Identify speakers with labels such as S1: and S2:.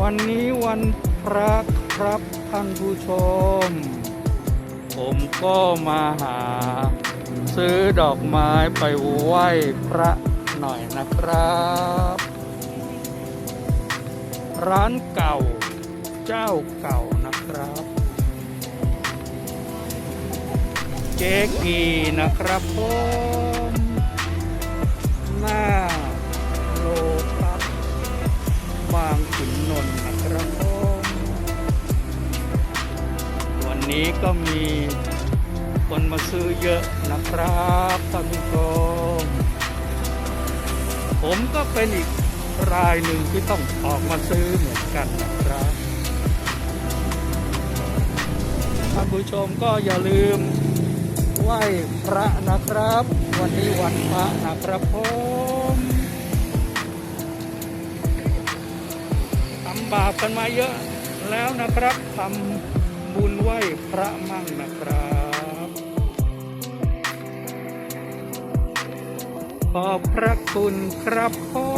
S1: วันนี้วันพระครับท่านผู้ชม ผมก็มาหา ซื้อดอกไม้ไปไหว้พระหน่อยนะครับ ร้านเก่าเจ้าเก่านะครับ เจ๊กีนะครับผม นี้ก็มีคนมาซื้อเยอะนะครับท่านผู้ชมผมก็เป็นอีกรายหนึ่งที่ต้องออกมาซื้อเหมือนกันนะครับท่านผู้ชมก็อย่าลืมไหว้พระนะครับ วันนี้วันพระนะครับผมทำบาปกันมาเยอะแล้วนะครับทำ บุญไหว้พระมั่งนะครับ ขอบพระคุณครับพ่อ